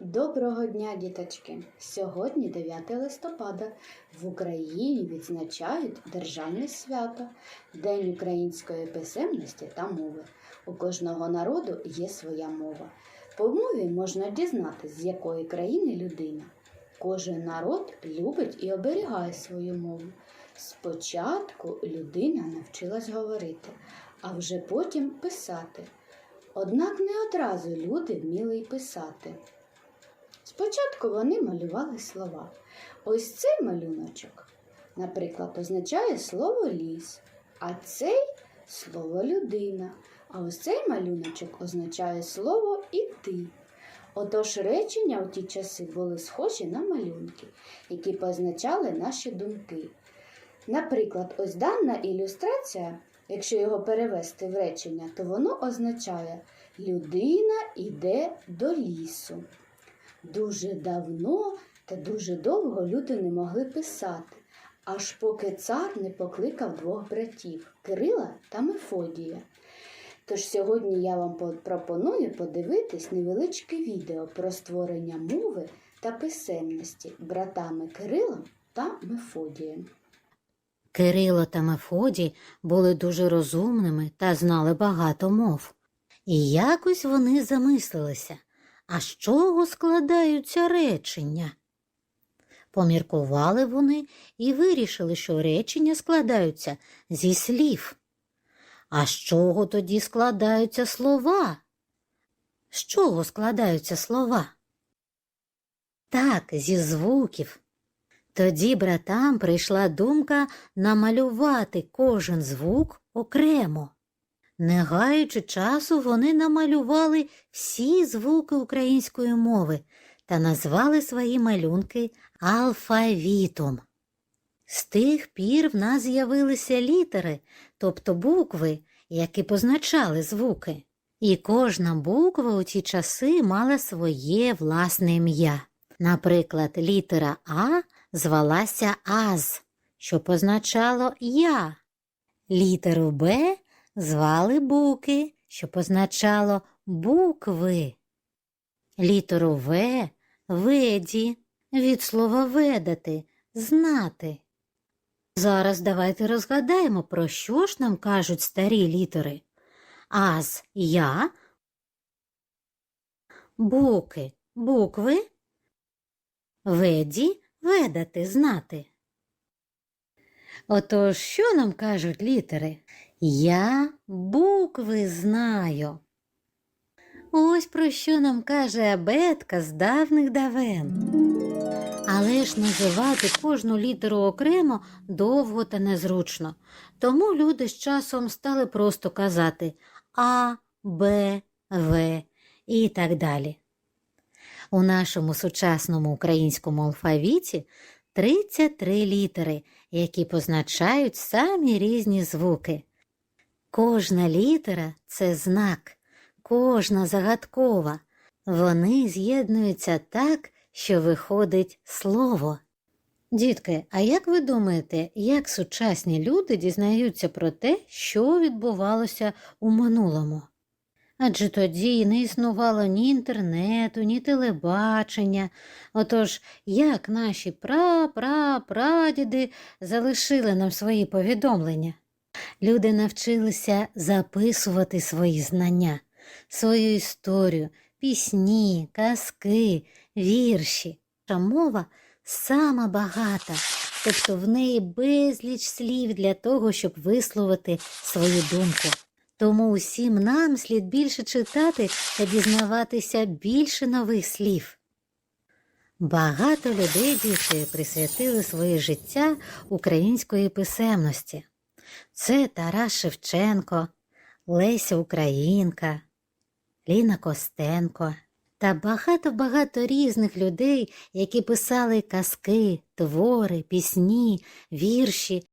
Доброго дня, діточки! Сьогодні 9 листопада. В Україні відзначають Державне свято, День української писемності та мови. У кожного народу є своя мова. По мові можна дізнатися, з якої країни людина. Кожен народ любить і оберігає свою мову. Спочатку людина навчилась говорити, а вже потім писати. Однак не одразу люди вміли й писати. Спочатку вони малювали слова. Ось цей малюночок, наприклад, означає слово ліс, а цей слово людина. А ось цей малюночок означає слово іти. Отож речення у ті часи були схожі на малюнки, які позначали наші думки. Наприклад, ось дана ілюстрація, якщо його перевести в речення, то воно означає людина йде до лісу. Дуже давно та дуже довго люди не могли писати, аж поки цар не покликав двох братів Кирила та Мефодія. Тож сьогодні я вам пропоную подивитись невеличке відео про створення мови та писемності братами Кирилом та Мефодієм. Кирило та Мефодій були дуже розумними та знали багато мов. І якось вони замислилися, а з чого складаються речення? Поміркували вони і вирішили, що речення складаються зі слів. А з чого тоді складаються слова? З чого складаються слова? Так, зі звуків. Тоді братам прийшла думка намалювати кожен звук окремо. Не гаючи часу, вони намалювали всі звуки української мови та назвали свої малюнки алфавітом. З тих пір в нас з'явилися літери, тобто букви, які позначали звуки. І кожна буква у ті часи мала своє власне ім'я. Наприклад, літера А звалася Аз, що позначало Я. Літеру Б звали Буки, що позначало букви. Літеру В Веді від слова ведати, знати. Зараз давайте розгадаємо, про що ж нам кажуть старі літери. Аз я, буки букви, веді ведати знати. Отож, що нам кажуть літери? Я букви знаю. Ось про що нам каже абетка з давних давен. Але ж називати кожну літеру окремо довго та незручно. Тому люди з часом стали просто казати А, Б, В і так далі. У нашому сучасному українському алфавіті 33 літери, які позначають самі різні звуки. Кожна літера це знак, кожна загадкова. Вони з'єднуються так, що виходить слово. Дітки, а як ви думаєте, як сучасні люди дізнаються про те, що відбувалося у минулому? Адже тоді не існувало ні інтернету, ні телебачення. Отож, як наші пра-пра-прадіди залишили нам свої повідомлення? Люди навчилися записувати свої знання, свою історію, пісні, казки, вірші. Та мова сама багата, тобто в неї безліч слів для того, щоб висловити свою думку. Тому усім нам слід більше читати та дізнаватися більше нових слів. Багато людей діти присвятили своє життя української писемності. Це Тарас Шевченко, Леся Українка, Ліна Костенко та багато-багато різних людей, які писали казки, твори, пісні, вірші